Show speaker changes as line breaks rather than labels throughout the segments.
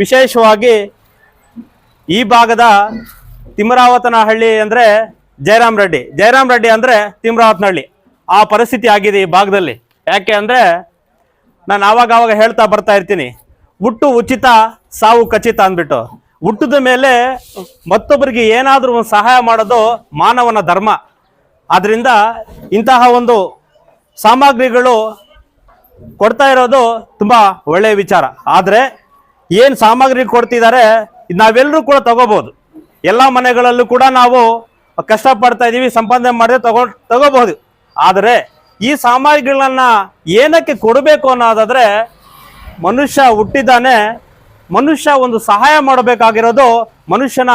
ವಿಶೇಷವಾಗಿ ಈ ಭಾಗದ ತಿಮ್ಮರಾವತನಹಳ್ಳಿ ಅಂದ್ರೆ ಜಯರಾಮ್ ರೆಡ್ಡಿ. ಜಯರಾಮ್ ರೆಡ್ಡಿ ಅಂದ್ರೆ ತಿಮ್ಮರಾವತನಹಳ್ಳಿ ಆ ಪರಿಸ್ಥಿತಿ ಆಗಿದೆ ಈ ಭಾಗದಲ್ಲಿ. ಯಾಕೆ ಅಂದ್ರೆ ನಾನು ಆವಾಗ ಹೇಳ್ತಾ ಬರ್ತಾ ಇರ್ತೀನಿ. ಹುಟ್ಟು ಉಚಿತ, ಸಾವು ಖಚಿತ ಅಂದ್ಬಿಟ್ಟು. ಹುಟ್ಟದ ಮೇಲೆ ಮತ್ತೊಬ್ಬರಿಗೆ ಏನಾದರೂ ಒಂದು ಸಹಾಯ ಮಾಡೋದು ಮಾನವನ ಧರ್ಮ. ಆದ್ದರಿಂದ ಇಂತಹ ಒಂದು ಸಾಮಗ್ರಿಗಳು ಕೊಡ್ತಾ ಇರೋದು ತುಂಬ ಒಳ್ಳೆಯ ವಿಚಾರ. ಆದರೆ ಏನು ಸಾಮಗ್ರಿ ಕೊಡ್ತಿದ್ದಾರೆ ನಾವೆಲ್ಲರೂ ಕೂಡ ತಗೋಬಹುದು ಎಲ್ಲ ಮನೆಗಳಲ್ಲೂ ಕೂಡ ನಾವು ಕಷ್ಟಪಡ್ತಾ ಇದೀವಿ, ಸಂಪಾದನೆ ಮಾಡಿದ್ರೆ ತಗೋ, ತಗೋಬಹುದು. ಆದರೆ ಈ ಸಾಮಗ್ರಿಗಳನ್ನ ಏನಕ್ಕೆ ಕೊಡಬೇಕು ಅನ್ನೋದಾದ್ರೆ, ಮನುಷ್ಯ ಹುಟ್ಟಿದ್ದಾನೆ ಮನುಷ್ಯ ಒಂದು ಸಹಾಯ ಮಾಡಬೇಕಾಗಿರೋದು ಮನುಷ್ಯನ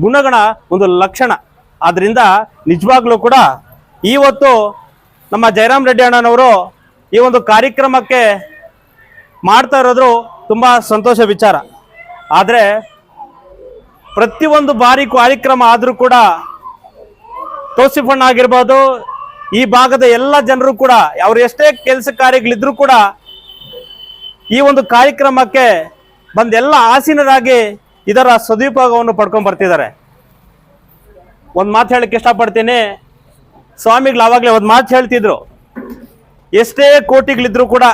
ಗುಣಗಳ ಒಂದು ಲಕ್ಷಣ. ಆದ್ದರಿಂದ ನಿಜವಾಗ್ಲೂ ಕೂಡ ಇವತ್ತು ನಮ್ಮ ಜಯರಾಮ್ ರೆಡ್ಡಿ ಅಣ್ಣನವರು ಈ ಒಂದು ಕಾರ್ಯಕ್ರಮಕ್ಕೆ ಮಾಡ್ತಾ ಇರೋದು ತುಂಬಾ ಸಂತೋಷ ವಿಚಾರ. ಆದರೆ ಪ್ರತಿಯೊಂದು ಬಾರಿ ಕಾರ್ಯಕ್ರಮ ಆದರೂ ಕೂಡ ತೋಸಿಫಣ್ಣ ಆಗಿರ್ಬೋದು, ಈ ಭಾಗದ ಎಲ್ಲ ಜನರು ಕೂಡ, ಅವ್ರು ಎಷ್ಟೇ ಕೆಲಸ ಕಾರ್ಯಗಳಿದ್ರು ಕೂಡ ಈ ಒಂದು ಕಾರ್ಯಕ್ರಮಕ್ಕೆ ಬಂದೆಲ್ಲ ಆಸೀನರಾಗಿ ಇದರ ಸದುಪಯೋಗವನ್ನು ಪಡ್ಕೊಂಡ್ ಬರ್ತಿದ್ದಾರೆ. ಒಂದು ಮಾತು ಹೇಳಕ್ಕೆ ಇಷ್ಟಪಡ್ತೀನಿ. ಸ್ವಾಮಿಗಳು ಆವಾಗಲೇ ಒಂದು ಮಾತು ಹೇಳ್ತಿದ್ರು. ಎಷ್ಟೇ ಕೋಟಿಗಳಿದ್ರು ಕೂಡ,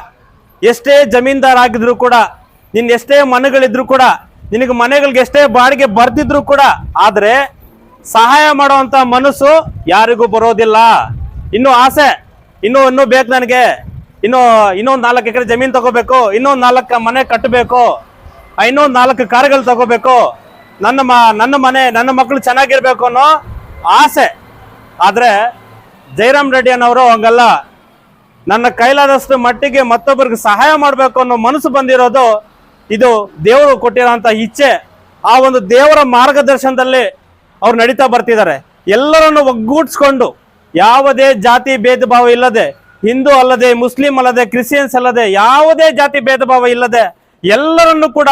ಎಷ್ಟೇ ಜಮೀನ್ದಾರ್ ಆಗಿದ್ರು ಕೂಡ ನಿನ್ ಎಷ್ಟೇ ಮನೆಗಳಿದ್ರು ಕೂಡ, ನಿನಗೆ ಮನೆಗಳಿಗೆ ಎಷ್ಟೇ ಬಾಡಿಗೆ ಬರ್ತಿದ್ರು ಕೂಡ, ಆದ್ರೆ ಸಹಾಯ ಮಾಡುವಂತ ಮನಸ್ಸು ಯಾರಿಗೂ ಬರೋದಿಲ್ಲ. ಇನ್ನು ಆಸೆ, ಇನ್ನು ಇನ್ನೂ ಬೇಕು ನನಗೆ. ಇನ್ನು, ಇನ್ನೊಂದು ನಾಲ್ಕು ಎಕರೆ ಜಮೀನ್ ತಗೋಬೇಕು, ಇನ್ನೊಂದು ನಾಲ್ಕು ಮನೆ ಕಟ್ಟಬೇಕು ಇನ್ನೊಂದು ನಾಲ್ಕು ಕಾರ್ಗಳು ತಗೋಬೇಕು. ನನ್ನ ಮ, ನನ್ನ ಮನೆ, ನನ್ನ ಮಕ್ಕಳು ಚೆನ್ನಾಗಿರ್ಬೇಕು ಅನ್ನೋ ಆಸೆ. ಆದ್ರೆ ಜೈರಾಮ್ ರೆಡ್ಡಿ ಅನ್ನೋರು ಹಂಗಲ್ಲ. ನನ್ನ ಕೈಲಾದಷ್ಟು ಮಟ್ಟಿಗೆ ಮತ್ತೊಬ್ಬರಿಗೆ ಸಹಾಯ ಮಾಡಬೇಕು ಅನ್ನೋ ಮನಸ್ಸು ಬಂದಿರೋದು ಇದು ದೇವರು ಕೊಟ್ಟಿರೋಂಥ ಇಚ್ಛೆ, ಆ ಒಂದು ದೇವರ ಮಾರ್ಗದರ್ಶನದಲ್ಲಿ ಅವ್ರು ನಡೀತಾ ಬರ್ತಿದ್ದಾರೆ. ಎಲ್ಲರನ್ನು ಒಗ್ಗೂಡಿಸ್ಕೊಂಡು ಯಾವುದೇ ಜಾತಿ ಭೇದ ಭಾವ ಇಲ್ಲದೆ, ಹಿಂದೂ ಅಲ್ಲದೆ, ಮುಸ್ಲಿಂ ಅಲ್ಲದೆ, ಕ್ರಿಶ್ಚಿಯನ್ಸ್ ಅಲ್ಲದೆ, ಯಾವುದೇ ಜಾತಿ ಭೇದ ಭಾವ ಇಲ್ಲದೆ ಎಲ್ಲರನ್ನು ಕೂಡ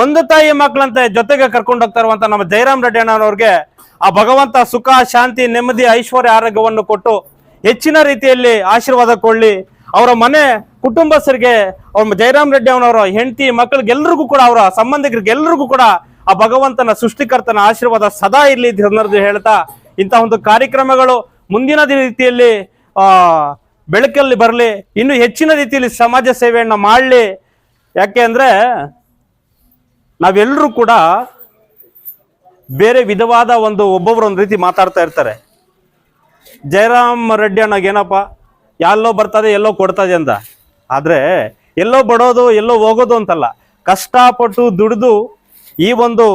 ಒಂದು ತಾಯಿ ಮಕ್ಕಳಂತೆ ಜೊತೆಗೆ ಕರ್ಕೊಂಡು ಹೋಗ್ತಾ ಇರುವಂತ ನಮ್ಮ ಜಯರಾಮ್ ರೆಡ್ಡಿ ಅಣ್ಣನವ್ರಿಗೆ ಆ ಭಗವಂತ ಸುಖ, ಶಾಂತಿ, ನೆಮ್ಮದಿ, ಐಶ್ವರ್ಯ, ಆರೋಗ್ಯವನ್ನು ಕೊಟ್ಟು ಹೆಚ್ಚಿನ ರೀತಿಯಲ್ಲಿ ಆಶೀರ್ವಾದ ಕೊಳ್ಳಿ ಅವರ ಮನೆ ಕುಟುಂಬಸ್ಥರಿಗೆ, ಅವ್ರ ಜಯರಾಮ್ ರೆಡ್ಡಿ ಅವನವರ ಹೆಂಡತಿ ಮಕ್ಕಳಿಗೆಲ್ಲರಿಗೂ ಕೂಡ, ಅವರ ಸಂಬಂಧಿಕರಿಗೆಲ್ಲರಿಗೂ ಕೂಡ ಆ ಭಗವಂತನ ಸೃಷ್ಟಿಕರ್ತನ ಆಶೀರ್ವಾದ ಸದಾ ಇರಲಿ ಅನ್ನೋದು ಹೇಳ್ತಾ ಇಂತಹ ಒಂದು ಕಾರ್ಯಕ್ರಮಗಳು ಮುಂದಿನ ರೀತಿಯಲ್ಲಿ ಬೆಳಕಲ್ಲಿ ಬರಲಿ, ಇನ್ನು ಹೆಚ್ಚಿನ ರೀತಿಯಲ್ಲಿ ಸಮಾಜ ಸೇವೆಯನ್ನು ಮಾಡಲಿ. ಯಾಕೆ ಅಂದರೆ ನಾವೆಲ್ಲರೂ ಕೂಡ ಬೇರೆ ವಿಧವಾದ ಒಂದು ಒಬ್ಬೊಬ್ಬರು ಒಂದು ರೀತಿ ಮಾತಾಡ್ತಾ ಇರ್ತಾರೆ. ಜಯರಾಮ್ ರೆಡ್ಡಿ ಅಣ್ಣಗೆ ಏನಪ್ಪ? ಎಲ್ಲೋ ಬರ್ತದೆ, ಎಲ್ಲೋ ಕೊಡ್ತದೆ ಅಂತ ಆದ್ರೆ ಎಲ್ಲೋ ಬಡೋದು, ಎಲ್ಲೋ ಹೋಗೋದು ಅಂತಲ್ಲ. ಕಷ್ಟಪಟ್ಟು ದುಡಿದು ಈ ಒಂದು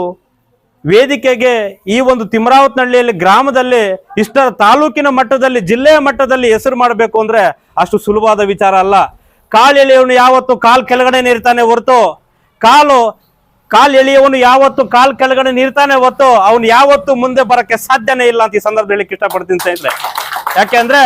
ವೇದಿಕೆಗೆ, ಈ ಒಂದು ತಿಮ್ರಾವತ್ನಹಳ್ಳಿಯಲ್ಲಿ, ಗ್ರಾಮದಲ್ಲಿ ಇಷ್ಟ ತಾಲೂಕಿನ ಮಟ್ಟದಲ್ಲಿ, ಜಿಲ್ಲೆಯ ಮಟ್ಟದಲ್ಲಿ ಹೆಸರು ಮಾಡಬೇಕು ಅಂದ್ರೆ ಅಷ್ಟು ಸುಲಭವಾದ ವಿಚಾರ ಅಲ್ಲ. ಕಾಲು ಎಳೆಯವನು ಯಾವತ್ತು ಕಾಲ್ ಕೆಳಗಡೆ ನೀರ್ತಾನೆ ಹೊರತು, ಕಾಲು, ಕಾಲ್ ಎಳೆಯವನು ಯಾವತ್ತು ಕಾಲ್ ಕೆಳಗಡೆ ನೀರ್ತಾನೆ ಹೊತ್ತು ಅವನು ಯಾವತ್ತು ಮುಂದೆ ಬರಕ್ಕೆ ಸಾಧ್ಯನೇ ಇಲ್ಲ ಅಂತ ಈ ಸಂದರ್ಭದಲ್ಲಿ ಇಷ್ಟಪಡ್ತೀನಿ ಸ್ನೇಹಿತರೆ. ಯಾಕೆಂದ್ರೆ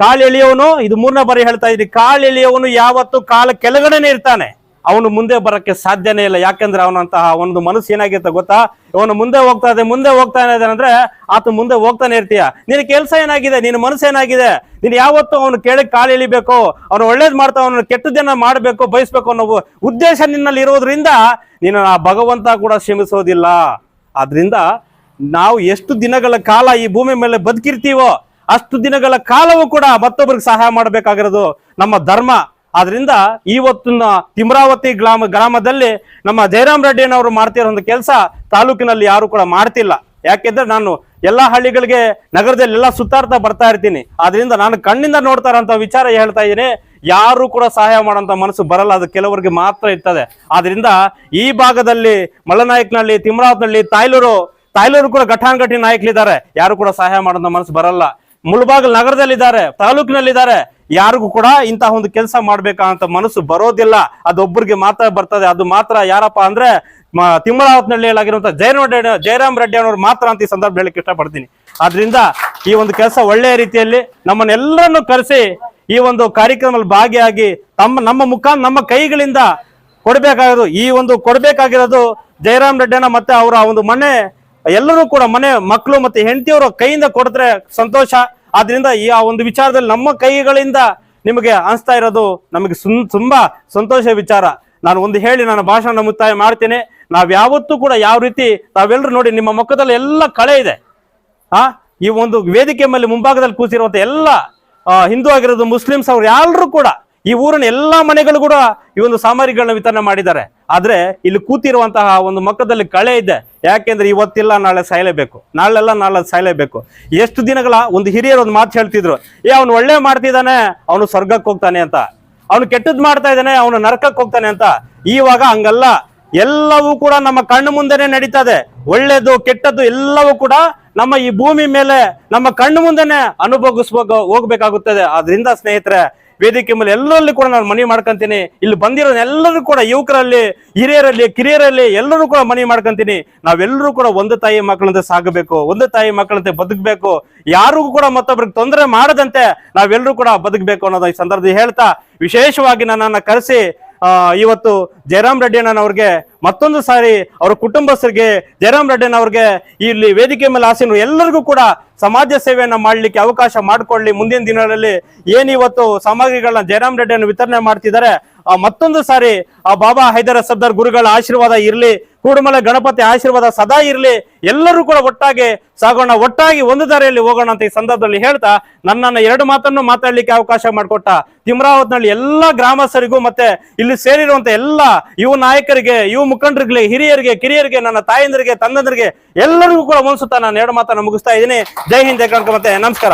ಕಾಲ್ ಎಳೆಯವನು ಇದು ಮೂರನೇ ಬಾರಿ ಹೇಳ್ತಾ ಇದ್ದೀನಿ, ಕಾಲ್ ಎಳೆಯವನು ಯಾವತ್ತು ಕಾಲ ಕೆಳಗಡೆನೆ ಇರ್ತಾನೆ. ಅವನು ಮುಂದೆ ಬರಕ್ಕೆ ಸಾಧ್ಯನೇ ಇಲ್ಲ. ಯಾಕಂದ್ರೆ ಅವನಂತಹ ಒಂದು ಮನಸ್ಸು ಏನಾಗಿರುತ್ತೆ ಗೊತ್ತಾ? ಅವನು ಮುಂದೆ ಹೋಗ್ತಾ ಇದೆ ಮುಂದೆ ಹೋಗ್ತಾ ಅಂದ್ರೆ, ಆತ ಮುಂದೆ ಹೋಗ್ತಾನೆ ಇರ್ತೀಯ. ನಿನ್ನ ಕೆಲಸ ಏನಾಗಿದೆ? ನಿನ್ನ ಮನಸ್ಸು ಏನಾಗಿದೆ? ನೀನು ಯಾವತ್ತು ಅವನು ಕೇಳಿ ಕಾಲು ಎಳಿಬೇಕು, ಅವನು ಒಳ್ಳೇದು ಮಾಡ್ತಾ ಅವನು ಕೆಟ್ಟದನ್ನ ಮಾಡಬೇಕು, ಬಯಸ್ಬೇಕು ಅನ್ನೋ ಉದ್ದೇಶ ನಿನ್ನಲ್ಲಿ ಇರೋದ್ರಿಂದ ನೀನು ಆ ಭಗವಂತ ಕೂಡ ಶ್ರಮಿಸೋದಿಲ್ಲ ಆದ್ರಿಂದ ನಾವು ಎಷ್ಟು ದಿನಗಳ ಕಾಲ ಈ ಭೂಮಿ ಮೇಲೆ ಬದುಕಿರ್ತೀವೋ ಅಷ್ಟು ದಿನಗಳ ಕಾಲವೂ ಕೂಡ ಮತ್ತೊಬ್ಬರಿಗೆ ಸಹಾಯ ಮಾಡಬೇಕಾಗಿರೋದು ನಮ್ಮ ಧರ್ಮ. ಆದ್ರಿಂದ ಇವತ್ತಿನ ತಿಮ್ರಾವತಿ ಗ್ರಾಮ, ಗ್ರಾಮದಲ್ಲಿ ನಮ್ಮ ಜಯರಾಮ್ ರೆಡ್ಡಿಯವರು ಮಾಡ್ತಿರೋ ಒಂದು ಕೆಲಸ ತಾಲೂಕಿನಲ್ಲಿ ಯಾರು ಕೂಡ ಮಾಡ್ತಿಲ್ಲ. ಯಾಕೆಂದ್ರೆ ನಾನು ಎಲ್ಲಾ ಹಳ್ಳಿಗಳಿಗೆ ನಗರದಲ್ಲಿ ಎಲ್ಲ ಸುತ್ತಾಡ್ತಾ ಬರ್ತಾ ಇರ್ತೀನಿ. ಆದ್ರಿಂದ ನಾನು ಕಣ್ಣಿಂದ ನೋಡ್ತಾ ಇರೋಂಥ ವಿಚಾರ ಹೇಳ್ತಾ ಇದ್ದೀನಿ. ಯಾರು ಕೂಡ ಸಹಾಯ ಮಾಡೋಂಥ ಮನಸ್ಸು ಬರಲ್ಲ, ಅದು ಕೆಲವರಿಗೆ ಮಾತ್ರ ಇರ್ತದೆ. ಆದ್ರಿಂದ ಈ ಭಾಗದಲ್ಲಿ ಮಲ್ಲನಾಯಕನಹಳ್ಳಿ ತಿಮ್ರಾವತ್ನಹಳ್ಳಿ ತಾಯ್ಲೂರು ತಾಯ್ಲೂರು ಕೂಡ ಘಟಾನುಘಟಿ ನಾಯಕರಿದ್ದಾರೆ ಯಾರು ಕೂಡ ಸಹಾಯ ಮಾಡೋಂಥ ಮನಸ್ಸು ಬರಲ್ಲ. ಮುಳಬಾಗಲ್ ನಗರದಲ್ಲಿದ್ದಾರೆ, ತಾಲೂಕಿನಲ್ಲಿದ್ದಾರೆ. ಯಾರಿಗೂ ಕೂಡ ಇಂತಹ ಒಂದು ಕೆಲಸ ಮಾಡ್ಬೇಕಂತ ಮನಸ್ಸು ಬರೋದಿಲ್ಲ. ಅದೊಬ್ಬರಿಗೆ ಮಾತ್ರ ಬರ್ತದೆ. ಅದು ಮಾತ್ರ ಯಾರಪ್ಪ ಅಂದ್ರೆ, ಮ- ಆಗಿರುವಂತಹ ಜಯರಾಮ್ ರೆಡ್ಡಿ ಜಯರಾಮ್ ರೆಡ್ಡಿ ಅನ್ನೋರು ಮಾತ್ರ ಅಂತ ಈ ಸಂದರ್ಭ ಹೇಳಕ್ಕೆ ಇಷ್ಟಪಡ್ತೀನಿ. ಆದ್ರಿಂದ ಈ ಒಂದು ಕೆಲಸ ಒಳ್ಳೆಯ ರೀತಿಯಲ್ಲಿ ನಮ್ಮನ್ನೆಲ್ಲರನ್ನು ಕರೆಸಿ ಈ ಒಂದು ಕಾರ್ಯಕ್ರಮದಲ್ಲಿ ಭಾಗಿಯಾಗಿ ತಮ್ಮ, ನಮ್ಮ ಮುಖ, ನಮ್ಮ ಕೈಗಳಿಂದ ಕೊಡಬೇಕಾಗಿರೋದು, ಈ ಒಂದು ಕೊಡಬೇಕಾಗಿರೋದು ಜಯರಾಮ್ ರೆಡ್ಡಿನ ಮತ್ತೆ ಅವರ ಒಂದು ಮನೆ, ಎಲ್ಲರೂ ಕೂಡ ಮನೆ ಮಕ್ಕಳು ಮತ್ತೆ ಹೆಂಡತಿಯವರು ಕೈಯಿಂದ ಕೊಡಿದ್ರೆ ಸಂತೋಷ. ಆದ್ರಿಂದ ಈ ಆ ಒಂದು ವಿಚಾರದಲ್ಲಿ ನಮ್ಮ ಕೈಗಳಿಂದ ನಿಮಗೆ ಅನಿಸ್ತಾ ಇರೋದು ನಮಗೆ ಸುನ್ ತುಂಬಾ ಸಂತೋಷ ವಿಚಾರ. ನಾನು ಒಂದು ಹೇಳಿ ನನ್ನ ಭಾಷಣ ಮುಕ್ತಾಯ ಮಾಡ್ತೇನೆ. ನಾವ್ ಯಾವತ್ತೂ ಕೂಡ ಯಾವ ರೀತಿ ತಾವೆಲ್ಲರೂ ನೋಡಿ ನಿಮ್ಮ ಮುಖದಲ್ಲಿ ಎಲ್ಲ ಕಳೆ ಇದೆ. ಆ, ಈ ಒಂದು ವೇದಿಕೆ ಮೇಲೆ ಮುಂಭಾಗದಲ್ಲಿ ಕೂತಿರುವಂತ ಎಲ್ಲ ಹಿಂದೂ ಆಗಿರೋದು ಮುಸ್ಲಿಮ್ಸ್ ಅವ್ರು ಎಲ್ಲರೂ ಕೂಡ ಈ ಊರಿನ ಎಲ್ಲಾ ಮನೆಗಳು ಕೂಡ ಈ ಒಂದು ಸಾಮಗ್ರಿಗಳನ್ನ ವಿತರಣೆ ಮಾಡಿದ್ದಾರೆ. ಆದ್ರೆ ಇಲ್ಲಿ ಕೂತಿರುವಂತಹ ಒಂದು ಮಕ್ಕದಲ್ಲಿ ಕಳೆ ಇದೆ. ಯಾಕೆಂದ್ರೆ ಇವತ್ತಿಲ್ಲ, ನಾಳೆ ಸಾಯಲೇಬೇಕು. ನಾಳೆಲ್ಲ ನಾಳೆ ಸಾಯಲೇಬೇಕು. ಎಷ್ಟು ದಿನಗಳ ಒಂದು ಹಿರಿಯರು ಒಂದು ಮಾತು ಹೇಳ್ತಿದ್ರು, ಏ, ಅವನು ಒಳ್ಳೆ ಮಾಡ್ತಿದ್ದಾನೆ, ಅವನು ಸ್ವರ್ಗಕ್ಕೆ ಹೋಗ್ತಾನೆ ಅಂತ. ಅವನು ಕೆಟ್ಟದ್ ಮಾಡ್ತಾ ಇದ್ದಾನೆ, ಅವನು ನರಕಕ್ಕೆ ಹೋಗ್ತಾನೆ ಅಂತ. ಇವಾಗ ಹಂಗಲ್ಲ. ಎಲ್ಲವೂ ಕೂಡ ನಮ್ಮ ಕಣ್ಣು ಮುಂದೆನೆ ನಡೀತದೆ. ಒಳ್ಳೇದು, ಕೆಟ್ಟದ್ದು ಎಲ್ಲವೂ ಕೂಡ ನಮ್ಮ ಈ ಭೂಮಿ ಮೇಲೆ, ನಮ್ಮ ಕಣ್ಣು ಮುಂದೆನೆ ಅನುಭವಿಸ್ಬೇಕು ಹೋಗ್ಬೇಕಾಗುತ್ತದೆ. ಆದ್ರಿಂದ ಸ್ನೇಹಿತರೆ ವೇದಿಕೆ ಮೇಲೆ ಎಲ್ಲರಲ್ಲಿ ಕೂಡ ನಾನು ಮನವಿ ಮಾಡ್ಕೊಂತೀನಿ. ಇಲ್ಲಿ ಬಂದಿರೋ ಎಲ್ಲರೂ ಕೂಡ ಯುವಕರಲ್ಲಿ, ಹಿರಿಯರಲ್ಲಿ, ಕಿರಿಯರಲ್ಲಿ ಎಲ್ಲರೂ ಕೂಡ ಮನವಿ ಮಾಡ್ಕೊಂತೀನಿ. ನಾವೆಲ್ಲರೂ ಕೂಡ ಒಂದು ತಾಯಿ ಮಕ್ಕಳಂತೆ ಸಾಗಬೇಕು, ಒಂದು ತಾಯಿ ಮಕ್ಕಳಂತೆ ಬದುಕಬೇಕು. ಯಾರಿಗೂ ಕೂಡ ಮತ್ತೊಬ್ಬರಿಗೆ ತೊಂದರೆ ಮಾಡದಂತೆ ನಾವೆಲ್ಲರೂ ಕೂಡ ಬದುಕಬೇಕು ಅನ್ನೋದು ಈ ಸಂದರ್ಭದಲ್ಲಿ ಹೇಳ್ತಾ, ವಿಶೇಷವಾಗಿ ನನ್ನನ್ನು ಕರೆಸಿ ಇವತ್ತು ಜಯರಾಮ್ ರೆಡ್ಡಿ ಅಣ್ಣನವ್ರಿಗೆ ಮತ್ತೊಂದು ಸಾರಿ ಅವರ ಕುಟುಂಬಸ್ಥರಿಗೆ ಜಯರಾಮ್ ಅವ್ರಿಗೆ ಇಲ್ಲಿ ವೇದಿಕೆ ಮೇಲೆ ಆಸೀನ ಎಲ್ಲರಿಗೂ ಕೂಡ ಸಮಾಜ ಸೇವೆಯನ್ನ ಮಾಡಲಿಕ್ಕೆ ಅವಕಾಶ ಮಾಡಿಕೊಳ್ಳಿ. ಮುಂದಿನ ದಿನಗಳಲ್ಲಿ ಏನಿವತ್ತು ಸಾಮಗ್ರಿಗಳನ್ನ ಜಯರಾಮ್ ರೆಡ್ಡಿಯನ್ನು ವಿತರಣೆ ಮಾಡ್ತಿದ್ದಾರೆ ಮತ್ತೊಂದು ಸಾರಿ ಆ, ಬಾಬಾ ಹೈದರ ಸರ್ದಾರ್ ಗುರುಗಳ ಆಶೀರ್ವಾದ ಇರಲಿ. ಕೂಡುಮಲೆ ಗಣಪತಿ ಆಶೀರ್ವಾದ ಸದಾ ಇರಲಿ. ಎಲ್ಲರೂ ಕೂಡ ಒಟ್ಟಾಗಿ ಸಾಗೋಣ, ಒಟ್ಟಾಗಿ ಒಂದು ದಾರಿಯಲ್ಲಿ ಹೋಗೋಣ ಅಂತ ಈ ಸಂದರ್ಭದಲ್ಲಿ ಹೇಳ್ತಾ ನನ್ನನ್ನು ಎರಡು ಮಾತನ್ನು ಮಾತಾಡ್ಲಿಕ್ಕೆ ಅವಕಾಶ ಮಾಡಿಕೊಟ್ಟ ತಿಮ್ರಾವತ್ನಲ್ಲಿ ಎಲ್ಲ ಗ್ರಾಮಸ್ಥರಿಗೂ ಮತ್ತೆ ಇಲ್ಲಿ ಸೇರಿರುವಂತ ಎಲ್ಲ ಯುವ ನಾಯಕರಿಗೆ, ಯುವ ಮುಖಂಡರಿಗೆ ಹಿರಿಯರಿಗೆ, ಕಿರಿಯರಿಗೆ, ನನ್ನ ತಾಯಂದಿರಿಗೆ, ತಂದಂದರಿಗೆ ಎಲ್ಲರಿಗೂ ಕೂಡ ಮುನ್ಸುತ್ತಾ ನಾನು ಎರಡು ಮಾತನ್ನು ಮುಗಿಸ್ತಾ ಇದ್ದೀನಿ. ಜೈ ಹಿಂದ್ ಮತ್ತೆ ನಮಸ್ಕಾರ.